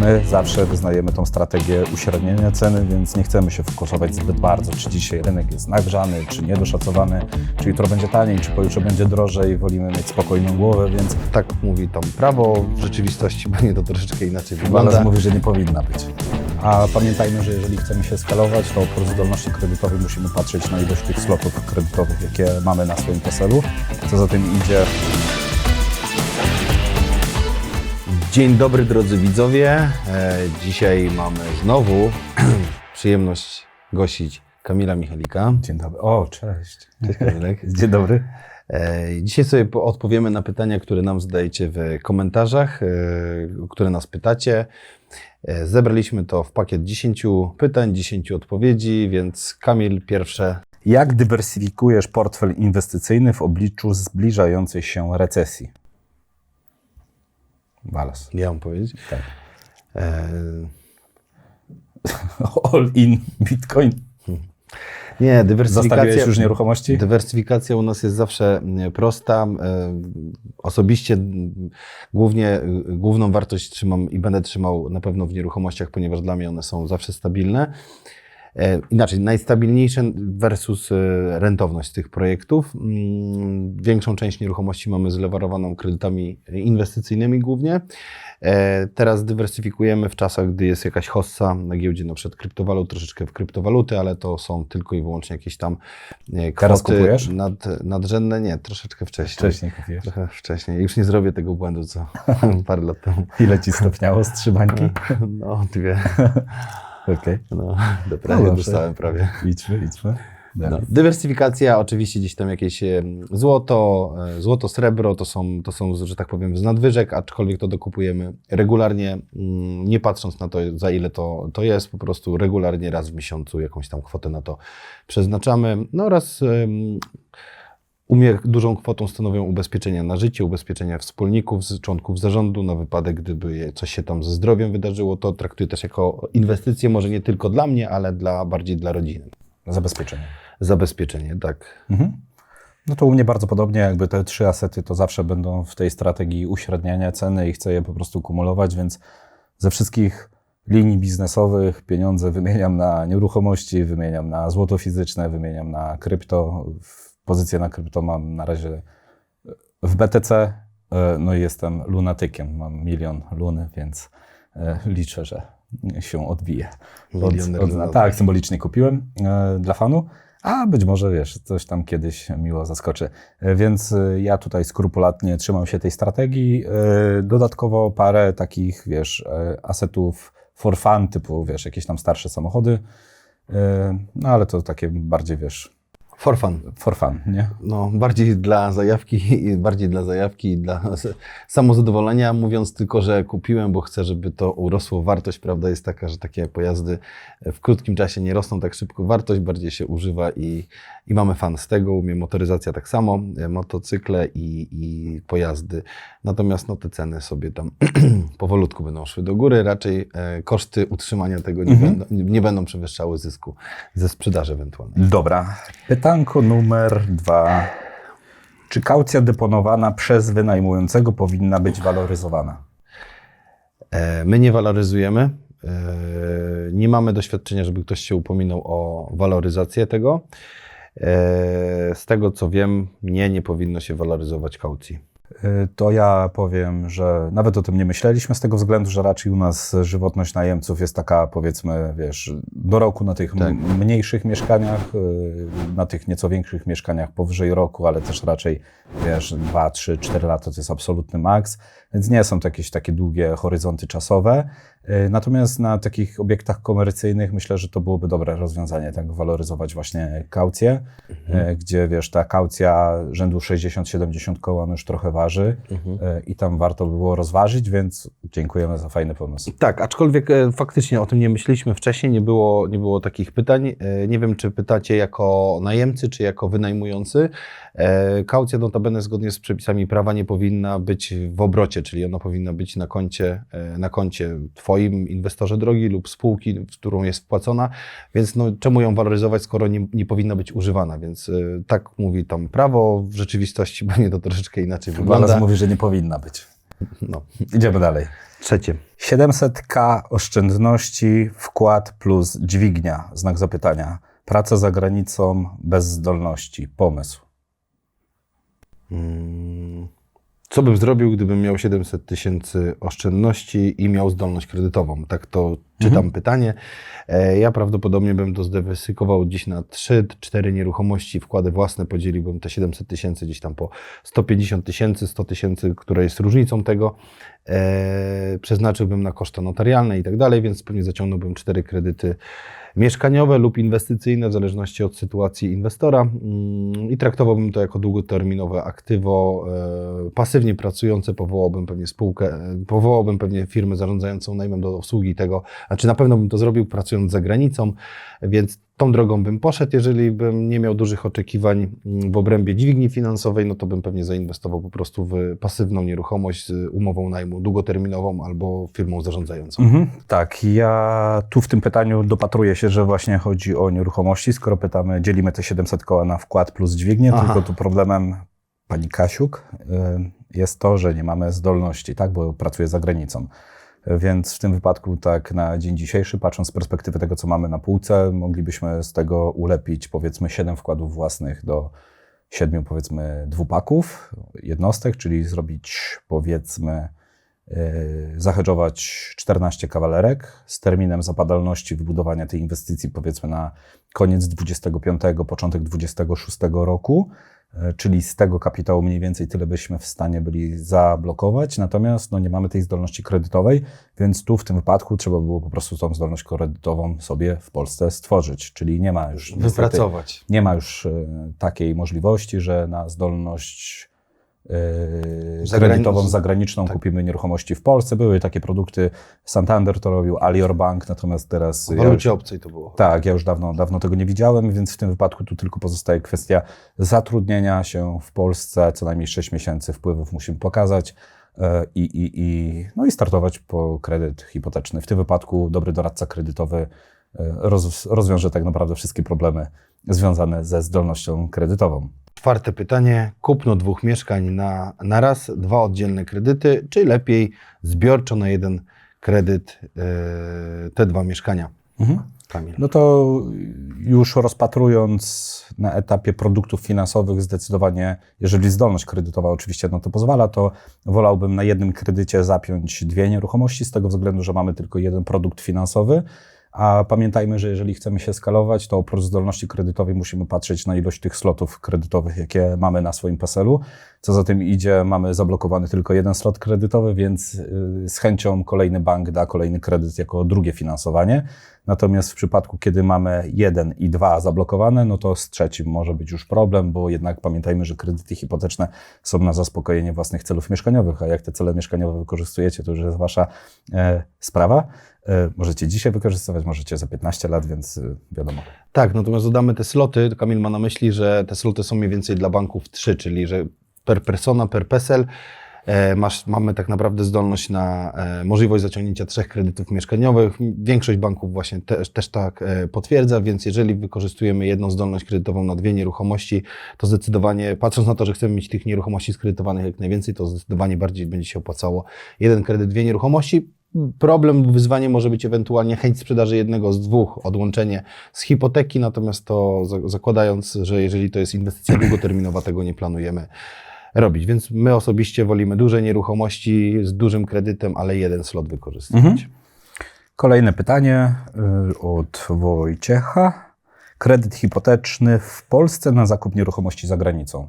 My zawsze wyznajemy tą strategię uśrednienia ceny, więc nie chcemy się fokusować zbyt bardzo, czy dzisiaj rynek jest nagrzany, czy niedoszacowany, czy jutro będzie taniej, czy pojutrze będzie drożej. Wolimy mieć spokojną głowę, więc Tak mówi tam prawo, w rzeczywistości pewnie to troszeczkę inaczej wygląda. Walas mówi, że nie powinna być. A pamiętajmy, że jeżeli chcemy się skalować, to oprócz zdolności kredytowej musimy patrzeć na ilość tych slotów kredytowych, jakie mamy na swoim PESEL-u. Co za tym idzie, Dzień dobry drodzy widzowie. E, dzisiaj mamy znowu przyjemność gościć Kamila Michalika. dzień dobry. O, cześć. Cześć Kamilek. Dzień dobry. E, Dzisiaj sobie po- odpowiemy na pytania, które nam zadajecie w komentarzach, e, które nas pytacie. Zebraliśmy to w pakiet 10 pytań, 10 odpowiedzi, więc Kamil pierwsze. Jak dywersyfikujesz portfel inwestycyjny w obliczu zbliżającej się recesji? Walas. Ja mam powiedzieć. Tak. E, All in Bitcoin. Nie, dywersyfikacja. Zostawiłeś już nieruchomości? Dywersyfikacja u nas jest zawsze mm, prosta. E, Osobiście głównie, y, główną wartość trzymam i będę trzymał na pewno w nieruchomościach, ponieważ dla mnie one są zawsze stabilne. E, Inaczej, najstabilniejsze versus e, rentowność tych projektów. Mm, Większą część nieruchomości mamy zlewarowaną kredytami inwestycyjnymi głównie. E, Teraz dywersyfikujemy w czasach, gdy jest jakaś hossa na giełdzie, na przykład kryptowalut, troszeczkę w kryptowaluty, ale to są tylko i wyłącznie jakieś tam kwoty kupujesz? Nad, nadrzędne. Nie, troszeczkę wcześniej. Wcześniej kupiłeś. Trochę wcześniej. Już nie zrobię tego błędu, co parę lat temu. Ile ci stopniało z trzy bańki? No, dwie. Okej. No, do No prawie dostałem prawie. Idźmy, idźmy. No. Dywersyfikacja, oczywiście gdzieś tam jakieś złoto, e, złoto, srebro, to są, to są, że tak powiem, z nadwyżek, aczkolwiek to dokupujemy regularnie, mm, nie patrząc na to, za ile to, to jest, po prostu regularnie raz w miesiącu jakąś tam kwotę na to przeznaczamy. No oraz em, u mnie dużą kwotą stanowią ubezpieczenia na życie, ubezpieczenia wspólników, członków zarządu na wypadek, gdyby coś się tam ze zdrowiem wydarzyło, to traktuję też jako inwestycję, może nie tylko dla mnie, ale dla, bardziej dla rodziny. Zabezpieczenie. Zabezpieczenie, tak. Mhm. No to u mnie bardzo podobnie, jakby te trzy asety to zawsze będą w tej strategii uśredniania ceny i chcę je po prostu kumulować, więc ze wszystkich linii biznesowych pieniądze wymieniam na nieruchomości, wymieniam na złoto fizyczne, wymieniam na krypto. Pozycję na krypto mam na razie w BTC, e, no i jestem lunatykiem, mam milion luny, więc e, liczę, że się odbije. Od, Milioner od, lunatyk. tak, symbolicznie kupiłem e, dla fanu, a być może, wiesz, coś tam kiedyś miło zaskoczy. E, Więc e, ja tutaj skrupulatnie trzymam się tej strategii. E, Dodatkowo parę takich, wiesz, e, asetów for fun, typu, wiesz, jakieś tam starsze samochody, E, no ale to takie bardziej, wiesz, For fun. for fun, nie? No, bardziej dla zajawki, bardziej dla zajawki i dla samozadowolenia, mówiąc tylko, że kupiłem, bo chcę, żeby to urosło. Wartość, prawda, jest taka, że takie pojazdy w krótkim czasie nie rosną tak szybko. Wartość bardziej się używa i, i mamy fan z tego. U mnie motoryzacja tak samo, e, motocykle i, i pojazdy. Natomiast no, te ceny sobie tam powolutku będą szły do góry. Raczej e, koszty utrzymania tego nie, będą, nie, nie będą przewyższały zysku ze sprzedaży ewentualnej. Dobra. Pytanko numer dwa. Czy kaucja deponowana przez wynajmującego powinna być waloryzowana? E, My nie waloryzujemy. E, Nie mamy doświadczenia, żeby ktoś się upominał o waloryzację tego. E, Z tego co wiem, nie, nie powinno się waloryzować kaucji. Y, To ja powiem, że nawet o tym nie myśleliśmy z tego względu, że raczej u nas żywotność najemców jest taka, powiedzmy, wiesz, do roku na tych Tak. mniejszych mieszkaniach, y, na tych nieco większych mieszkaniach powyżej roku, ale też raczej, wiesz, 2, 3, 4 lata to jest absolutny maks, więc nie są to jakieś takie długie horyzonty czasowe. Y, Natomiast na takich obiektach komercyjnych myślę, że to byłoby dobre rozwiązanie, tak waloryzować właśnie kaucję, e, gdzie wiesz, ta kaucja rzędu 60-70 koła no już trochę waży e, i tam warto by było rozważyć, więc dziękujemy za fajny pomysł. Tak, aczkolwiek e, faktycznie o tym nie myśleliśmy wcześniej, nie było, nie było takich pytań. E, Nie wiem, czy pytacie jako najemcy, czy jako wynajmujący. E, Kaucja notabene zgodnie z przepisami prawa nie powinna być w obrocie, czyli ona powinna być na koncie, e, na koncie Twoim inwestorze drogi lub spółki, w którą jest wpłacona, więc no, czemu ją waloryzować, skoro nie, nie powinna być używana, więc e, tak mówi tam prawo, w rzeczywistości pewnie to troszeczkę inaczej wygląda. Walas mówi, że nie powinna być. No. Idziemy dalej. Trzecie. 700k oszczędności, wkład plus dźwignia, znak zapytania. Praca za granicą bez zdolności, pomysł. Mm. Co bym zrobił, gdybym miał 700 tysięcy oszczędności i miał zdolność kredytową? Tak to czytam pytanie. E, Ja prawdopodobnie bym to zdywersyfikował gdzieś na 3-4 nieruchomości, wkłady własne, podzieliłbym te 700 tysięcy gdzieś tam po 150 tysięcy, 100 tysięcy, które jest różnicą tego. E, przeznaczyłbym na koszta notarialne i tak dalej, więc pewnie zaciągnąłbym cztery kredyty mieszkaniowe lub inwestycyjne, w zależności od sytuacji inwestora. Mm, i traktowałbym to jako długoterminowe aktywo, e, pasywnie pracujące, powołałbym pewnie spółkę, e, powołałbym pewnie firmę zarządzającą najmem do obsługi tego, znaczy na pewno bym to zrobił pracując za granicą, więc tą drogą bym poszedł, jeżeli bym nie miał dużych oczekiwań w obrębie dźwigni finansowej, no to bym pewnie zainwestował po prostu w pasywną nieruchomość z umową najmu długoterminową albo firmą zarządzającą. Mhm, tak, ja tu w tym pytaniu dopatruję się, że właśnie chodzi o nieruchomości. Skoro pytamy, dzielimy te 700 koła na wkład plus dźwignię, Aha. tylko tu problemem pani Kasiuk y, jest to, że nie mamy zdolności, tak, bo pracuje za granicą. Więc w tym wypadku, tak na dzień dzisiejszy, patrząc z perspektywy tego, co mamy na półce, moglibyśmy z tego ulepić powiedzmy 7 wkładów własnych do 7 powiedzmy dwupaków jednostek, czyli zrobić powiedzmy yy, zahedżować 14 kawalerek z terminem zapadalności wybudowania tej inwestycji powiedzmy na koniec 25, początek 26 roku, czyli z tego kapitału mniej więcej tyle byśmy w stanie byli zablokować, natomiast no, nie mamy tej zdolności kredytowej, więc tu w tym wypadku trzeba było po prostu tą zdolność kredytową sobie w Polsce stworzyć, czyli nie ma już niestety, Wypracować. nie ma już e, takiej możliwości, że na zdolność Zagrani- kredytową zagraniczną tak. kupimy nieruchomości w Polsce. Były takie produkty, Santander to robił, Alior Bank, natomiast teraz... W ja już, walucie obcej to było. tak, ja już dawno, dawno tego nie widziałem, więc w tym wypadku tu tylko pozostaje kwestia zatrudnienia się w Polsce, co najmniej 6 miesięcy wpływów musimy pokazać e, i, i, i, no i startować po kredyt hipoteczny. W tym wypadku dobry doradca kredytowy e, roz, rozwiąże tak naprawdę wszystkie problemy związane ze zdolnością kredytową. Czwarte pytanie. Kupno dwóch mieszkań na, na raz, dwa oddzielne kredyty, czy lepiej zbiorczo na jeden kredyt e, te dwa mieszkania? Kamil. No to już rozpatrując na etapie produktów finansowych, zdecydowanie, jeżeli zdolność kredytowa oczywiście na to pozwala, to wolałbym na jednym kredycie zapiąć dwie nieruchomości, z tego względu, że mamy tylko jeden produkt finansowy. A pamiętajmy, że jeżeli chcemy się skalować, to oprócz zdolności kredytowej musimy patrzeć na ilość tych slotów kredytowych, jakie mamy na swoim PESEL-u. Co za tym idzie, mamy zablokowany tylko jeden slot kredytowy, więc y, z chęcią kolejny bank da kolejny kredyt jako drugie finansowanie. Natomiast w przypadku, kiedy mamy jeden i dwa zablokowane, no to z trzecim może być już problem, bo jednak pamiętajmy, że kredyty hipoteczne są na zaspokojenie własnych celów mieszkaniowych, a jak te cele mieszkaniowe wykorzystujecie, to już jest wasza e, sprawa. E, możecie dzisiaj wykorzystywać, możecie za 15 lat, więc y, wiadomo. Tak, natomiast dodamy te sloty. Kamil ma na myśli, że te sloty są mniej więcej dla banków trzy, czyli że per persona, per PESEL e, masz, mamy tak naprawdę zdolność na e, możliwość zaciągnięcia trzech kredytów mieszkaniowych. Większość banków właśnie też, też tak e, potwierdza, więc jeżeli wykorzystujemy jedną zdolność kredytową na dwie nieruchomości, to zdecydowanie, patrząc na to, że chcemy mieć tych nieruchomości skredytowanych jak najwięcej, to zdecydowanie bardziej będzie się opłacało jeden kredyt, dwie nieruchomości. Problem, wyzwanie może być ewentualnie chęć sprzedaży jednego z dwóch, odłączenie z hipoteki, natomiast to za- zakładając, że jeżeli to jest inwestycja długoterminowa, tego nie planujemy robić. Więc my osobiście wolimy duże nieruchomości z dużym kredytem, ale jeden slot wykorzystywać. Mhm. Kolejne pytanie y, od Wojciecha. Kredyt hipoteczny w Polsce na zakup nieruchomości za granicą.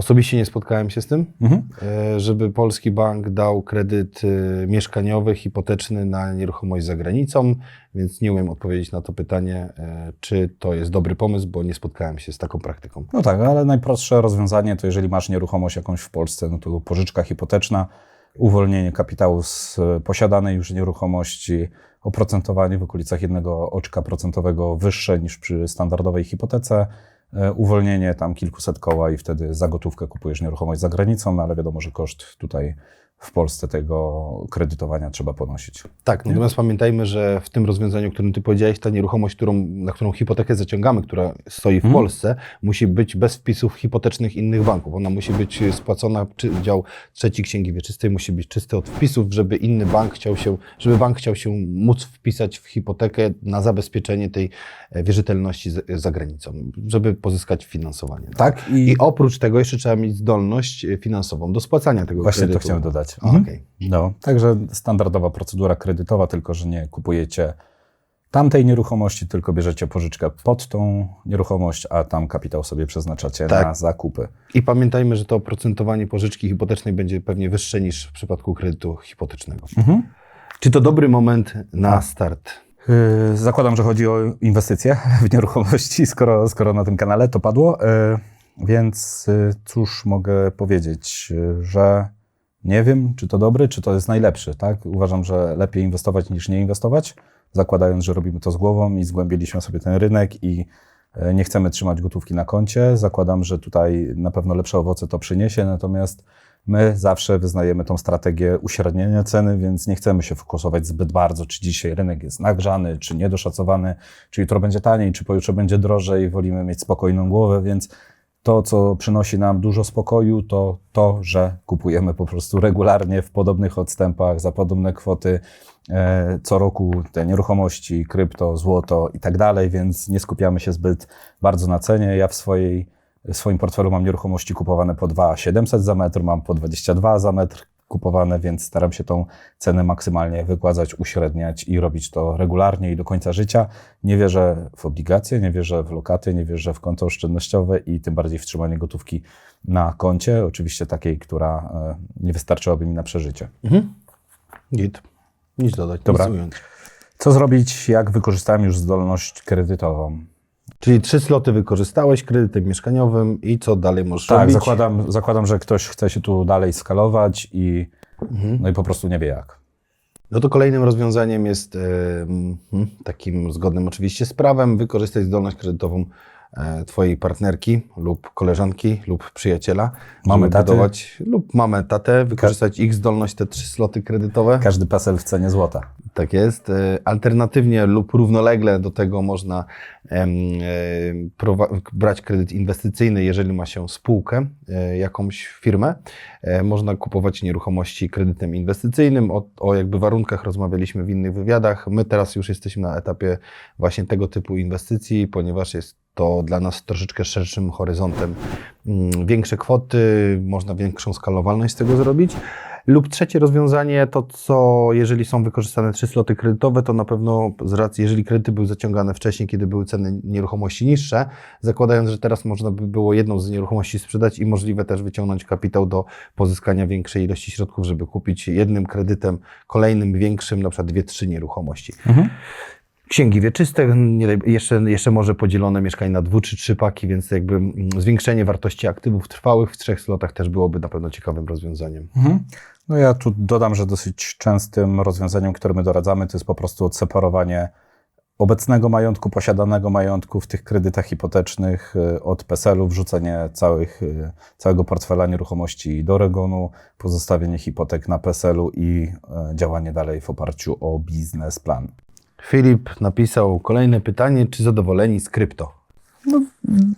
Osobiście nie spotkałem się z tym, Mhm. e, żeby polski bank dał kredyt e, mieszkaniowy, hipoteczny na nieruchomość za granicą, więc nie umiem odpowiedzieć na to pytanie, e, czy to jest dobry pomysł, bo nie spotkałem się z taką praktyką. No tak, ale najprostsze rozwiązanie to jeżeli masz nieruchomość jakąś w Polsce, no to pożyczka hipoteczna, uwolnienie kapitału z posiadanej już nieruchomości, oprocentowanie w okolicach jednego oczka procentowego wyższe niż przy standardowej hipotece, uwolnienie tam kilkuset koła i wtedy za gotówkę kupujesz nieruchomość za granicą, no ale wiadomo, że koszt tutaj w Polsce tego kredytowania trzeba ponosić. Tak, natomiast pamiętajmy, że w tym rozwiązaniu, o którym ty powiedziałeś, ta nieruchomość, którą, na którą hipotekę zaciągamy, która stoi w Mhm. Polsce, musi być bez wpisów hipotecznych innych banków. Ona musi być spłacona, czy dział trzeci księgi wieczystej musi być czysty od wpisów, żeby inny bank chciał się, żeby bank chciał się móc wpisać w hipotekę na zabezpieczenie tej e, wierzytelności z- za granicą, żeby pozyskać finansowanie. Tak, I oprócz tego jeszcze trzeba mieć zdolność e, finansową do spłacania tego Właśnie kredytu. to chciałem dodać. Mhm. okej. No, także standardowa procedura kredytowa, tylko że nie kupujecie tamtej nieruchomości, tylko bierzecie pożyczkę pod tą nieruchomość, a tam kapitał sobie przeznaczacie Tak. na zakupy. I pamiętajmy, że to oprocentowanie pożyczki hipotecznej będzie pewnie wyższe niż w przypadku kredytu hipotecznego. Mhm. Czy to dobry moment na start? Yy, Zakładam, że chodzi o inwestycje w nieruchomości, skoro, skoro na tym kanale to padło. Yy, Więc yy, cóż mogę powiedzieć, że nie wiem, czy to dobry, czy to jest najlepszy. Tak? Uważam, że lepiej inwestować niż nie inwestować, zakładając, że robimy to z głową i zgłębiliśmy sobie ten rynek i yy, nie chcemy trzymać gotówki na koncie. Zakładam, że tutaj na pewno lepsze owoce to przyniesie, natomiast My zawsze wyznajemy tą strategię uśrednienia ceny, więc nie chcemy się fokusować zbyt bardzo, czy dzisiaj rynek jest nagrzany, czy niedoszacowany, czy jutro będzie taniej, czy pojutrze będzie drożej. Wolimy mieć spokojną głowę, więc to, co przynosi nam dużo spokoju, to to, że kupujemy po prostu regularnie w podobnych odstępach za podobne kwoty e, co roku te nieruchomości, krypto, złoto i tak dalej, więc nie skupiamy się zbyt bardzo na cenie. Ja w swojej w swoim portfelu mam nieruchomości kupowane po 2,700 za metr, mam po 22 za metr kupowane, więc staram się tą cenę maksymalnie wykładać, uśredniać i robić to regularnie i do końca życia. Nie wierzę w obligacje, nie wierzę w lokaty, nie wierzę w konto oszczędnościowe i tym bardziej w trzymanie gotówki na koncie, oczywiście takiej, która e, nie wystarczyłaby mi na przeżycie. Mhm. Git. Nic dodać. Dobra. Nic. Co zrobić, jak wykorzystałem już zdolność kredytową? Czyli trzy sloty wykorzystałeś kredytem mieszkaniowym i co dalej możesz Tak, robić? zakładam, zakładam, że ktoś chce się tu dalej skalować i, no i po prostu nie wie jak. No to kolejnym rozwiązaniem jest mm, takim zgodnym oczywiście z prawem wykorzystać zdolność kredytową e, twojej partnerki lub koleżanki lub przyjaciela. Mamy taty. budować, lub mamy tatę, wykorzystać ich zdolność, te trzy sloty kredytowe. Każdy PESEL w cenie złota. Tak jest. E, Alternatywnie lub równolegle do tego można brać kredyt inwestycyjny, jeżeli ma się spółkę, e, jakąś firmę. E, Można kupować nieruchomości kredytem inwestycyjnym. O, o jakby warunkach rozmawialiśmy w innych wywiadach. My teraz już jesteśmy na etapie właśnie tego typu inwestycji, ponieważ jest to dla nas troszeczkę szerszym horyzontem. Mm, Większe kwoty, można większą skalowalność z tego zrobić. Lub trzecie rozwiązanie, to co, jeżeli są wykorzystane trzy sloty kredytowe, to na pewno z racji, jeżeli kredyty były zaciągane wcześniej, kiedy były ceny nieruchomości niższe, zakładając, że teraz można by było jedną z nieruchomości sprzedać i możliwe też wyciągnąć kapitał do pozyskania większej ilości środków, żeby kupić jednym kredytem, kolejnym większym, na przykład dwie, trzy nieruchomości. Księgi wieczyste, jeszcze, jeszcze może podzielone mieszkanie na dwu czy trzy paki, więc jakby mm, zwiększenie wartości aktywów trwałych w trzech slotach też byłoby na pewno ciekawym rozwiązaniem. Mhm. No ja tu dodam, że dosyć częstym rozwiązaniem, które my doradzamy, to jest po prostu odseparowanie obecnego majątku, posiadanego majątku w tych kredytach hipotecznych y, od PESEL-u, wrzucenie całych, y, całego portfela nieruchomości do Regonu, pozostawienie hipotek na PESEL-u i y, działanie dalej w oparciu o biznesplan. Filip napisał kolejne pytanie, czy zadowoleni z krypto?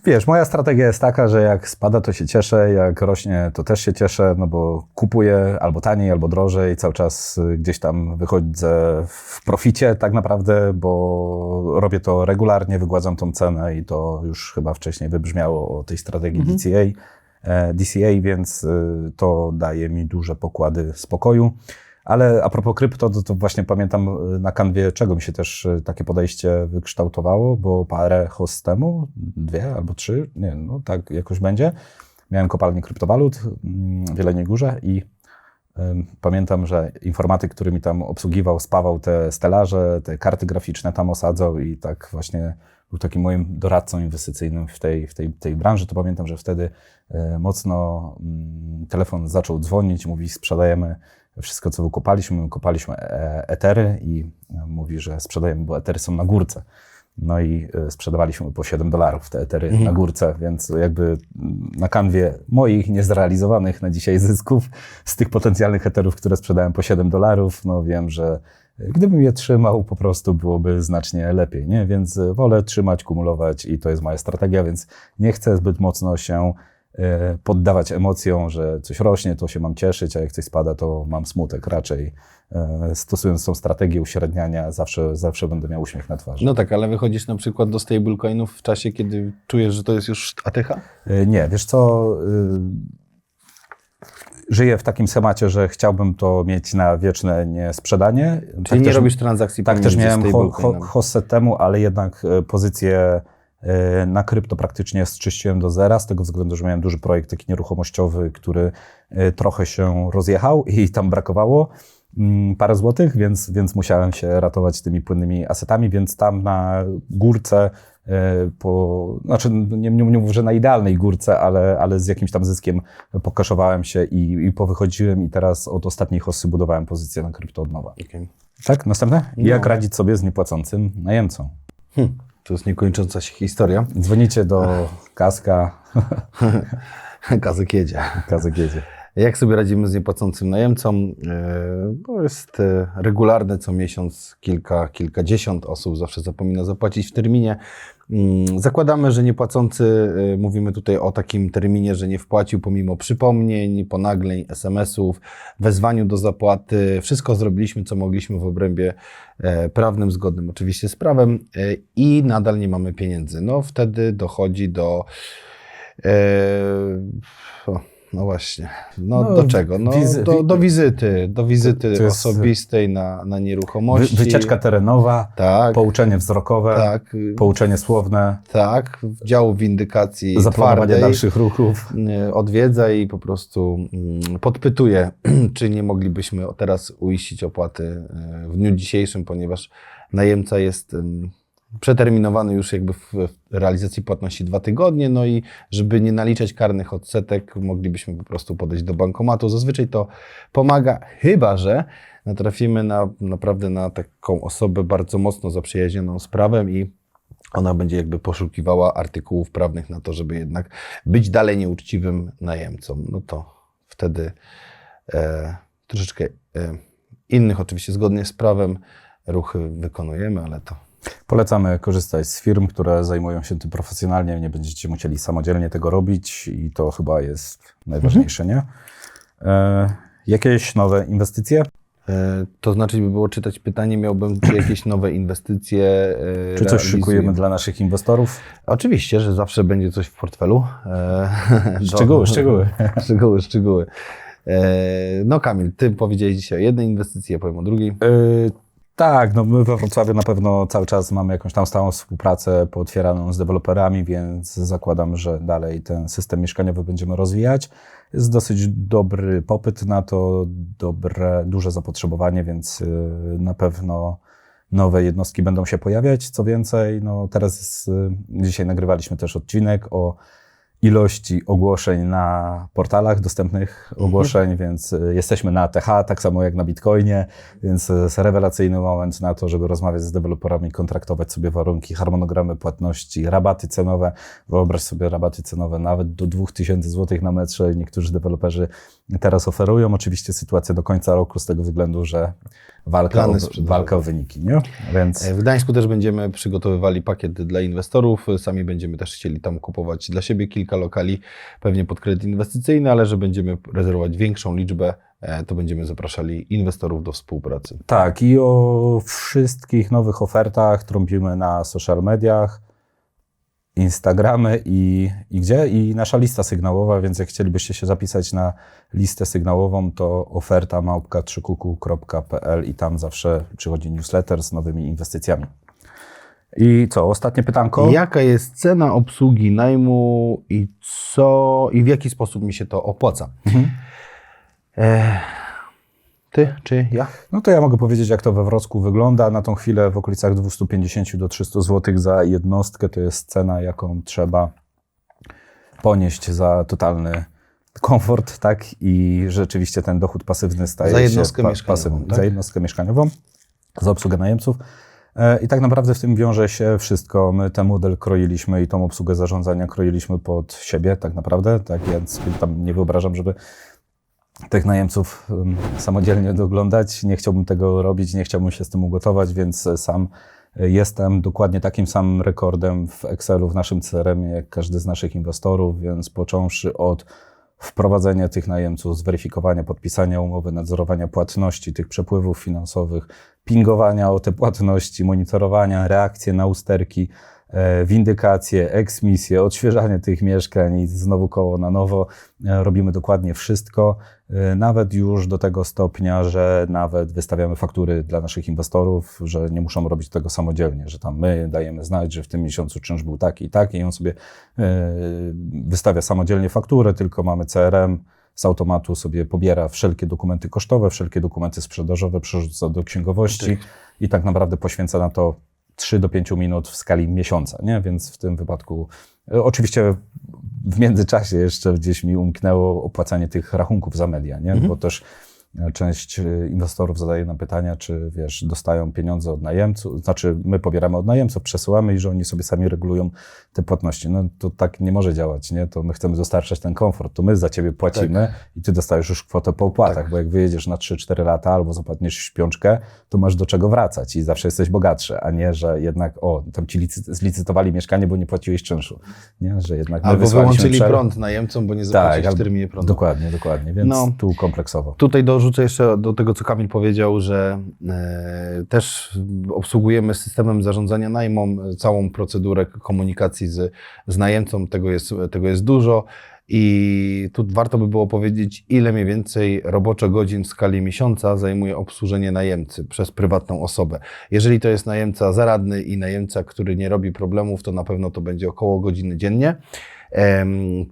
Wiesz, moja strategia jest taka, że jak spada, to się cieszę, jak rośnie, to też się cieszę, no bo kupuję albo taniej, albo drożej, cały czas y, gdzieś tam wychodzę w proficie tak naprawdę, bo robię to regularnie, wygładzam tą cenę i to już chyba wcześniej wybrzmiało o tej strategii DCA, e, DCA, więc y, to daje mi duże pokłady spokoju. Ale a propos krypto, to, to właśnie pamiętam y, na kanwie, czego mi się też y, takie podejście wykształtowało, bo parę host temu, dwie albo trzy, nie no tak jakoś będzie, miałem kopalnię kryptowalut mm, w Jeleniej Górze i pamiętam, że informatyk, który mi tam obsługiwał, spawał te stelaże, te karty graficzne tam osadzał i tak właśnie był takim moim doradcą inwestycyjnym w tej, w tej, tej branży, to pamiętam, że wtedy e, mocno mm, telefon zaczął dzwonić, mówi sprzedajemy wszystko, co wykopaliśmy, kopaliśmy e, etery i e, mówi, że sprzedajemy, bo etery są na górce. No i e, sprzedawaliśmy po 7 dolarów te etery Mhm. na górce, więc jakby na kanwie moich niezrealizowanych na dzisiaj zysków z tych potencjalnych eterów, które sprzedałem po 7 dolarów, no wiem, że gdybym je trzymał, po prostu byłoby znacznie lepiej, nie? Więc wolę trzymać, kumulować i to jest moja strategia, więc nie chcę zbyt mocno się poddawać emocjom, że coś rośnie, to się mam cieszyć, a jak coś spada, to mam smutek. Raczej e, stosując tą strategię uśredniania, zawsze, zawsze będę miał uśmiech na twarzy. No tak, ale wychodzisz na przykład do stablecoinów w czasie, kiedy czujesz, że to jest już ATH? E, Nie, wiesz co, żyję w takim schemacie, że chciałbym to mieć na wieczne niesprzedanie. Czyli nie też, robisz transakcji Tak też miałem ho, ho, stablecoinami. hosset temu, ale jednak e, pozycję e, na krypto praktycznie zczyściłem do zera, z tego względu, że miałem duży projekt taki nieruchomościowy, który e, trochę się rozjechał i tam brakowało mm, parę złotych, więc, więc musiałem się ratować tymi płynnymi asetami, więc tam na górce e, po, znaczy nie, nie, nie mówię, że na idealnej górce, ale, ale z jakimś tam zyskiem pokaszowałem się i, i powychodziłem i teraz od ostatniej hossy budowałem pozycję na krypto od nowa. Okej. Tak, następne? No. Jak radzić sobie z niepłacącym najemcą? Hm, to jest niekończąca się historia. Dzwonicie do Kaska, Kazek jedzie. Kazek jedzie. Jak sobie radzimy z niepłacącym najemcą? E, To jest e, regularne, co miesiąc kilka, kilkadziesiąt osób zawsze zapomina zapłacić w terminie. Mm, Zakładamy, że niepłacący, e, mówimy tutaj o takim terminie, że nie wpłacił pomimo przypomnień, ponagleń, SMS-ów, wezwaniu do zapłaty. Wszystko zrobiliśmy, co mogliśmy w obrębie prawnym, zgodnym oczywiście z prawem i nadal nie mamy pieniędzy. No wtedy dochodzi do o, no właśnie. No, No, do czego? No, wizy- do, do wizyty. Do wizyty To jest- osobistej na, na Wy, nieruchomości. wycieczka terenowa, Tak, pouczenie wzrokowe, tak, pouczenie słowne, tak. Działu windykacji zaplanowanie twardej. dalszych ruchów. Odwiedza i po prostu mm, podpytuje, czy nie moglibyśmy teraz uiścić opłaty y, w dniu dzisiejszym, ponieważ najemca jest przeterminowany już jakby w realizacji płatności dwa tygodnie, no i żeby nie naliczać karnych odsetek, moglibyśmy po prostu podejść do bankomatu. Zazwyczaj to pomaga, chyba że natrafimy na, naprawdę na taką osobę bardzo mocno zaprzyjaźnioną z prawem i ona będzie jakby poszukiwała artykułów prawnych na to, żeby jednak być dalej nieuczciwym najemcą. No to wtedy e, troszeczkę e, innych, oczywiście zgodnie z prawem, ruchy wykonujemy, ale to Polecamy korzystać z firm, które zajmują się tym profesjonalnie. Nie będziecie musieli samodzielnie tego robić i to chyba jest najważniejsze, nie? E, jakieś nowe inwestycje? E, To znaczy by było czytać pytanie, miałbym jakieś nowe inwestycje. e, Czy coś realizuje- szykujemy dla naszych inwestorów? Oczywiście, że zawsze będzie coś w portfelu. E, do- Szczegóły, szczegóły. szczegóły, szczegóły. E, No Kamil, ty powiedziałeś dzisiaj o jednej inwestycji, ja powiem o drugiej. Yy, tak, no my we Wrocławiu na pewno cały czas mamy jakąś tam stałą współpracę pootwieraną z deweloperami, więc zakładam, że dalej ten system mieszkaniowy będziemy rozwijać. Jest dosyć dobry popyt na to, dobre, duże zapotrzebowanie, więc yy, na pewno nowe jednostki będą się pojawiać. Co więcej, no teraz jest, yy, dzisiaj nagrywaliśmy też odcinek o ilości ogłoszeń na portalach, dostępnych ogłoszeń, więc y, jesteśmy na ATH, tak samo jak na Bitcoinie, więc jest rewelacyjny moment na to, żeby rozmawiać z deweloperami, kontraktować sobie warunki, harmonogramy płatności, rabaty cenowe. Wyobraź sobie rabaty cenowe nawet do 2000 zł na metrze. Niektórzy deweloperzy teraz oferują. Oczywiście sytuacja do końca roku z tego względu, że walka, o, walka o wyniki, nie? Więc E, W Gdańsku też będziemy przygotowywali pakiet dla inwestorów. Sami będziemy też chcieli tam kupować dla siebie kilka lokali, pewnie pod kredyt inwestycyjny, ale że będziemy rezerwować większą liczbę, e, to będziemy zapraszali inwestorów do współpracy. Tak, i o wszystkich nowych ofertach trąbimy na social mediach, Instagramy i, i gdzie? I nasza lista sygnałowa, więc jak chcielibyście się zapisać na listę sygnałową, to oferta małpka trzykuku.pl i tam zawsze przychodzi newsletter z nowymi inwestycjami. I co, ostatnie pytanko? Jaka jest cena obsługi najmu i co i w jaki sposób mi się to opłaca? Mhm. E, ty czy ja? No to ja mogę powiedzieć, jak to we Wrocku wygląda. Na tą chwilę w okolicach 250 do 300 zł za jednostkę to jest cena, jaką trzeba ponieść za totalny komfort, tak? I rzeczywiście ten dochód pasywny staje Za się jednostkę pa- mieszkaniową, pasywny. tak? Za jednostkę mieszkaniową, za obsługę najemców. E, I tak naprawdę w tym wiąże się wszystko. My ten model kroiliśmy i tą obsługę zarządzania kroiliśmy pod siebie tak naprawdę, tak więc tam nie wyobrażam, żeby tych najemców em, samodzielnie doglądać. Nie chciałbym tego robić, nie chciałbym się z tym ugotować, więc e, sam e, jestem dokładnie takim samym rekordem w Excelu, w naszym CRM, jak każdy z naszych inwestorów, więc począwszy od wprowadzenia tych najemców, zweryfikowania, podpisania umowy, nadzorowania płatności, tych przepływów finansowych, pingowania o te płatności, monitorowania, reakcje na usterki, e, windykacje, eksmisje, odświeżanie tych mieszkań i znowu koło na nowo. E, Robimy dokładnie wszystko, e, nawet już do tego stopnia, że nawet wystawiamy faktury dla naszych inwestorów, że nie muszą robić tego samodzielnie, że tam my dajemy znać, że w tym miesiącu czynsz był taki i taki i on sobie wystawia samodzielnie fakturę, tylko mamy CRM, z automatu sobie pobiera wszelkie dokumenty kosztowe, wszelkie dokumenty sprzedażowe, przerzuca do księgowości i tak naprawdę poświęca na to 3 do 5 minut w skali miesiąca, nie? Więc w tym wypadku e, oczywiście w międzyczasie jeszcze gdzieś mi umknęło opłacanie tych rachunków za media, nie? Bo też część e, inwestorów zadaje nam pytania, czy wiesz, dostają pieniądze od najemców, znaczy my pobieramy od najemców, przesyłamy i że oni sobie sami regulują te płatności. No to tak nie może działać, nie? To my chcemy dostarczać ten komfort, to my za ciebie płacimy i ty dostajesz już kwotę po opłatach, Tak. bo jak wyjedziesz na 3-4 lata albo zapadniesz w śpiączkę, to masz do czego wracać i zawsze jesteś bogatszy, a nie, że jednak o, tam ci licy- zlicytowali mieszkanie, bo nie płaciłeś czynszu. Nie? Że jednak Albo wyłączyli prąd najemcom, bo nie zapłacili Tak, w terminie prądu. dokładnie, dokładnie, więc No. tu kompleksowo. Tutaj dorzucę jeszcze do tego, co Kamil powiedział, że e, też obsługujemy systemem zarządzania najmą całą procedurę komunikacji z, z najemcą. Tego jest, tego jest dużo. I tu warto by było powiedzieć, ile mniej więcej roboczo godzin w skali miesiąca zajmuje obsłużenie najemcy przez prywatną osobę. Jeżeli to jest najemca zaradny i najemca, który nie robi problemów, to na pewno to będzie około godziny dziennie.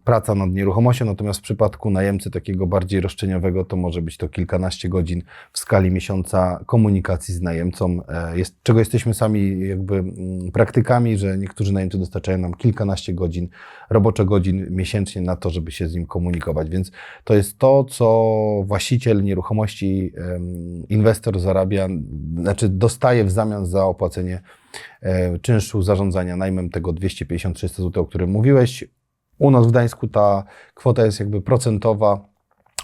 Praca nad nieruchomością, natomiast w przypadku najemcy takiego bardziej roszczeniowego to może być to kilkanaście godzin w skali miesiąca komunikacji z najemcą, e, jest, czego jesteśmy sami jakby mm, praktykami, że niektórzy najemcy dostarczają nam kilkanaście godzin, roboczo godzin miesięcznie na to, żeby się z nim komunikować, więc to jest to, co właściciel nieruchomości, inwestor zarabia, znaczy dostaje w zamian za opłacenie e, czynszu zarządzania najmem tego 250-300 zł, o którym mówiłeś. U nas w Gdańsku ta kwota jest jakby procentowa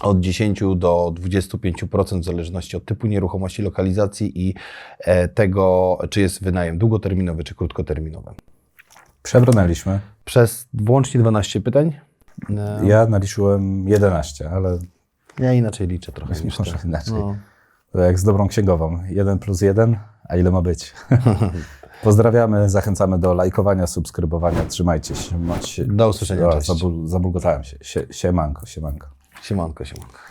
od 10 do 25% w zależności od typu nieruchomości, lokalizacji i e, tego, czy jest wynajem długoterminowy czy krótkoterminowy. Przebrnęliśmy. Przez włącznie 12 pytań. E, Ja naliczyłem 11, ale ja inaczej liczę trochę. niż może inaczej. No. Jak z dobrą księgową. 1 plus 1, a ile ma być? Pozdrawiamy, zachęcamy do lajkowania, subskrybowania. Trzymajcie się. Macie... Do usłyszenia, O, cześć. zabul- Zabulgotałem się. Sie, siemanko, siemanko. Siemanko, siemanko.